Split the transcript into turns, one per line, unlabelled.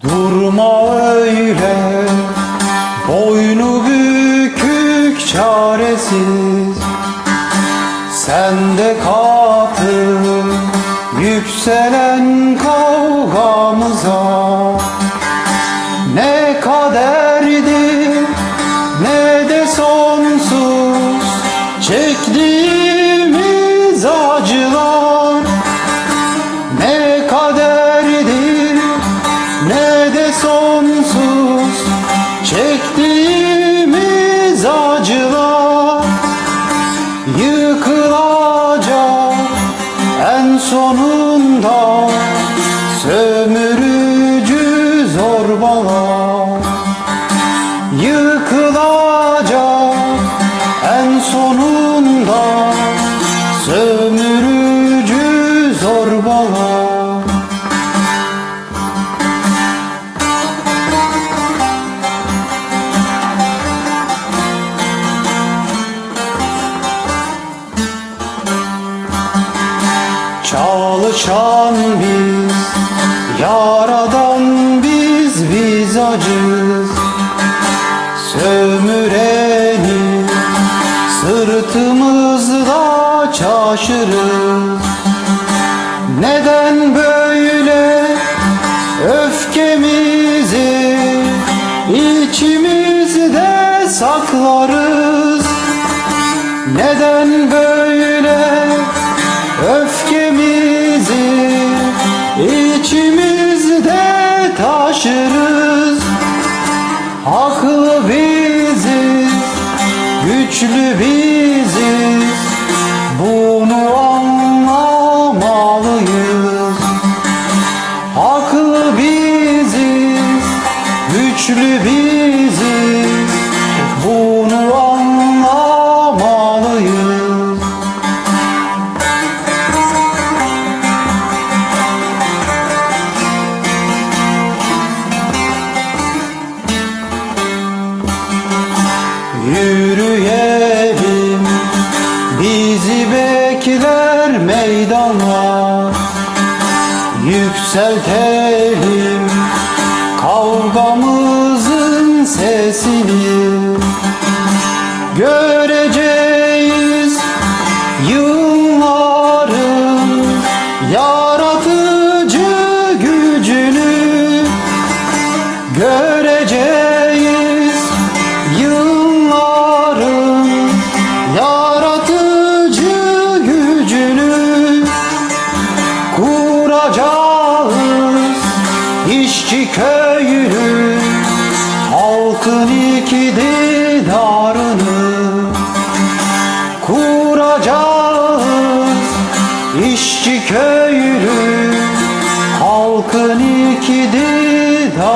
Durma öyle Boynu bükük çaresiz. Sen de katıl Yükselen kavgamıza. Ne kaderdi Ne de sonsuz. Çektiğimiz sonsuz çektiğimiz acılar yıkılacak. En sonunda sömürücü zorbalar yıkılacak yaradan biz, biz acız Sömüreni sırtımızda çaşırız Neden böyle öfkemizi içimizde saklarız? Neden böyle öfkemizi güçlü biziz. Bunu anlamalıyız. Haklı biziz, güçlü biziz. Bunu anlamalıyız. Yürüyelim bekler meydanlar Yükseltelim kavgamızın sesini. Göreceğiz yılların yaratıcı gücünü. Göreceğiz işçi köyünü Halkın iktidarını Kuracağız. İşçi köyünü Halkın iktidarını